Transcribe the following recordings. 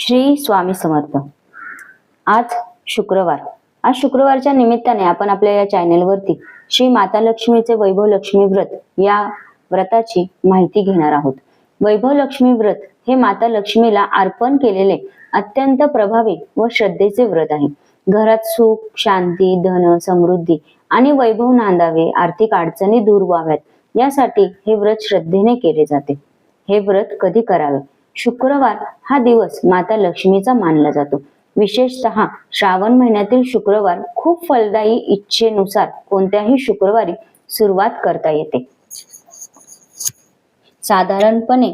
श्री स्वामी समर्थ. आज शुक्रवार. आज शुक्रवारच्या निमित्ताने आपण आपल्या या चॅनेलवरती श्री माता लक्ष्मीचे वैभव लक्ष्मी व्रत या व्रताची माहिती घेणार आहोत. वैभव लक्ष्मी व्रत हे माता लक्ष्मीला अर्पण केलेले अत्यंत प्रभावी व श्रद्धेचे व्रत आहे. घरात सुख शांती धन समृद्धी आणि वैभव नांदावे आर्थिक अडचणी दूर व्हाव्यात यासाठी हे व्रत श्रद्धेने केले जाते. हे व्रत कधी करावे? शुक्रवार हा दिवस माता लक्ष्मीचा मानला जातो. विशेषतः श्रावण महिन्यातील शुक्रवार खूप फलदायी इच्छेनुसार कोणत्याही शुक्रवारी सुरुवात करता येते. साधारणपणे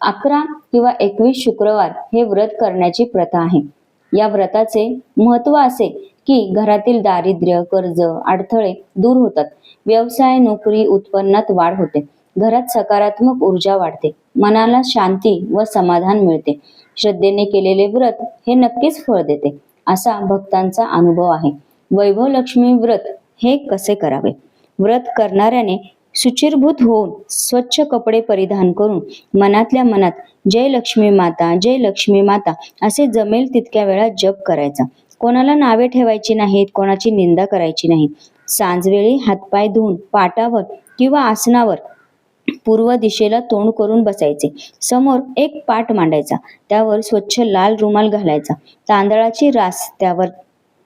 अकरा किंवा एकवीस शुक्रवार हे व्रत करण्याची प्रथा आहे. या व्रताचे महत्त्व असे की घरातील दारिद्र्य कर्ज अडथळे दूर होतात. व्यवसाय नोकरी उत्पन्नात वाढ होते. घरात सकारात्मक ऊर्जा वाढते. मनाला शांती व समाधान मिळते. श्रद्धेने केलेले व्रत हे नक्कीच फळ देते असा भक्तांचा अनुभव आहे. वैभव लक्ष्मी व्रत हे कसे करावे? व्रत करणाऱ्याने सुचिरभूत होऊन स्वच्छ कपडे परिधान करून मनातल्या मनात जय लक्ष्मी माता जय लक्ष्मी माता असे जमेल तितक्या वेळा जप करायचा. कोणाला नावे ठेवायची नाहीत कोणाची निंदा करायची नाही सांजवेळी हातपाय धुवून पाटावर किंवा आसनावर पूर्व दिशेला तोंड करून बसायचे. समोर एक पाट मांडायचा. त्यावर स्वच्छ लाल रुमाल घालायचा. तांदळाची रास त्यावर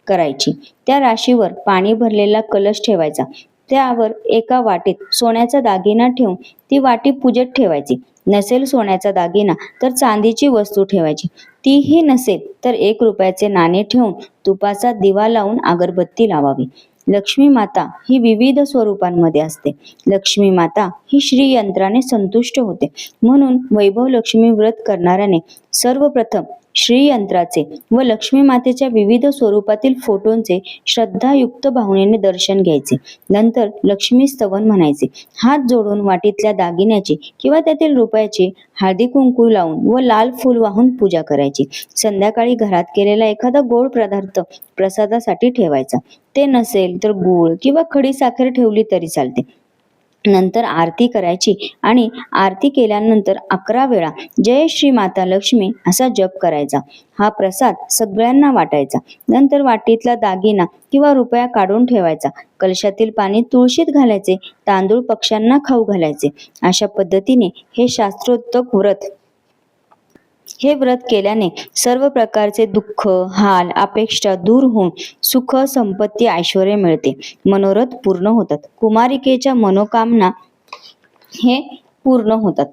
करायची. त्या राशीवर पाणी भरलेला कलश ठेवायचा. त्यावर एका वाटीत सोन्याचा दागिना ठेवून ती वाटी पूजेत ठेवायची. नसेल सोन्याचा दागिना तर चांदीची वस्तू ठेवायची. तीही नसेल तर एक रुपयाचे नाणे ठेवून तुपाचा दिवा लावून अगरबत्ती लावावी. लक्ष्मी माता ही विविध स्वरूपांमध्ये असते. लक्ष्मी माता ही श्री यंत्राने संतुष्ट होते. म्हणून वैभव लक्ष्मी व्रत करणाऱ्याने सर्वप्रथम श्रीयंत्राचे व लक्ष्मी मातेच्या विविध स्वरूपातील फोटोंचे श्रद्धायुक्त भावनेने दर्शन घ्यायचे. नंतर लक्ष्मी स्तवन म्हणायचे. हात जोडून वाटीतल्या दागिन्याची किंवा त्यातील रुपयाची हळदी कुंकू लावून व लाल फूल वाहून पूजा करायची. संध्याकाळी घरात केलेला एखादा गोड पदार्थ प्रसादासाठी ठेवायचा. ते नसेल तर गूळ किंवा खडी साखर ठेवली तरी चालते. नंतर आरती करायची आणि आरती केल्यानंतर अकरा वेळा जय श्री माता लक्ष्मी असा जप करायचा. हा प्रसाद सगळ्यांना वाटायचा. नंतर वाटीतला दागिना किंवा रुपया काढून ठेवायचा. कलशातील पाणी तुळशीत घालायचे तांदूळ पक्ष्यांना खाऊ घालायचे. अशा पद्धतीने हे शास्त्रोक्त व्रत हे व्रत केल्याने सर्व प्रकारचे दुःख हाल अपेक्षा दूर होऊन सुख संपत्ती ऐश्वर मिळते. मनोरथ पूर्ण होतात. कुमारिकेच्या मनोकामना हे पूर्ण होतात.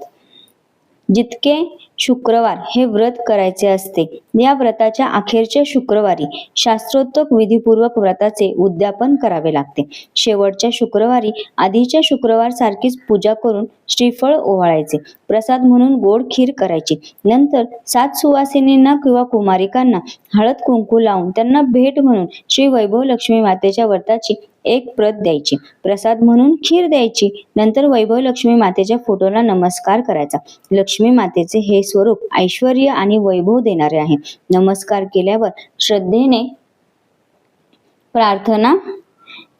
जितके शुक्रवार हे व्रत करायचे असते या व्रताच्या अखेरच्या शुक्रवारी शास्त्रोत्तक विधीपूर्वक व्रताचे उद्यापन करावे लागते. शेवटच्या शुक्रवारी आधीच्या शुक्रवार सारखीच पूजा करून श्रीफळ ओवाळायचे. प्रसाद म्हणून गोड खीर करायची. नंतर सात सुवासिनींना किंवा कुमारिकांना हळद कुंकू लावून त्यांना भेट म्हणून श्री वैभव लक्ष्मी मातेच्या व्रताची एक प्रत द्यायची. प्रसाद म्हणून खीर द्यायची. नंतर वैभव लक्ष्मी मातेच्या फोटोला नमस्कार करायचा. लक्ष्मी मातेचे हे स्वरूप ऐश्वर आणि वैभव देणारे आहे. नमस्कार केल्यावर श्रद्धेने प्रार्थना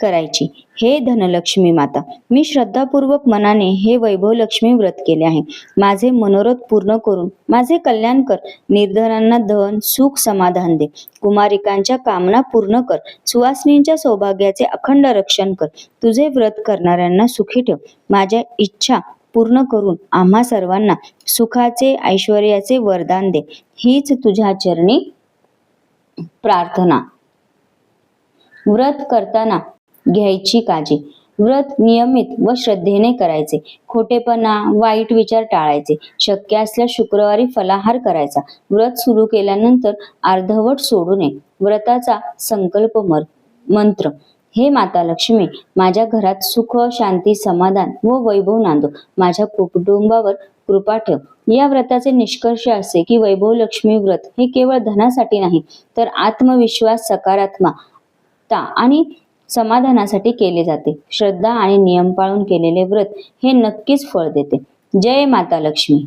करायची. हे धनलक्ष्मी माता. मी श्रद्धापूर्वक मनाने हे वैभव लक्ष्मी व्रत केले आहे. माझे मनोरथ पूर्ण करून माझे कल्याण कर. निर्धनांना धन सुख समाधान दे. कुमारिकांच्या कामना पूर्ण कर. सुवासिनींच्या सौभाग्याचे अखंड रक्षण कर. तुझे व्रत करणाऱ्यांना सुखी ठेव. माझ्या इच्छा पूर्ण करून आम्हा सर्वांना सुखाचे ऐश्वर्याचे वरदान दे. हीच तुझ्या चरणी प्रार्थना. व्रत करताना घ्यायची काळजी. व्रत नियमित व श्रद्धेने करायचे. खोटेपणा वाईट विचार टाळायचे. शक्य असल्यास शुक्रवारी फलाहार करायचा. व्रत सुरू केल्यानंतर अर्धवट सोडू नये. व्रताचा संकल्प मर मंत्र. हे माता लक्ष्मी माझ्या घरात सुख शांती समाधान व वैभव नांदो. माझ्या कुटुंबावर कृपा ठेव. या व्रताचे निष्कर्ष असे की वैभव लक्ष्मी व्रत हे केवळ धनासाठी नाही तर आत्मविश्वास सकारात्मकता आणि समाधानासाठी केले जाते. श्रद्धा आणि नियम पाळून केलेले व्रत हे नक्कीच फळ देते. जय माता लक्ष्मी.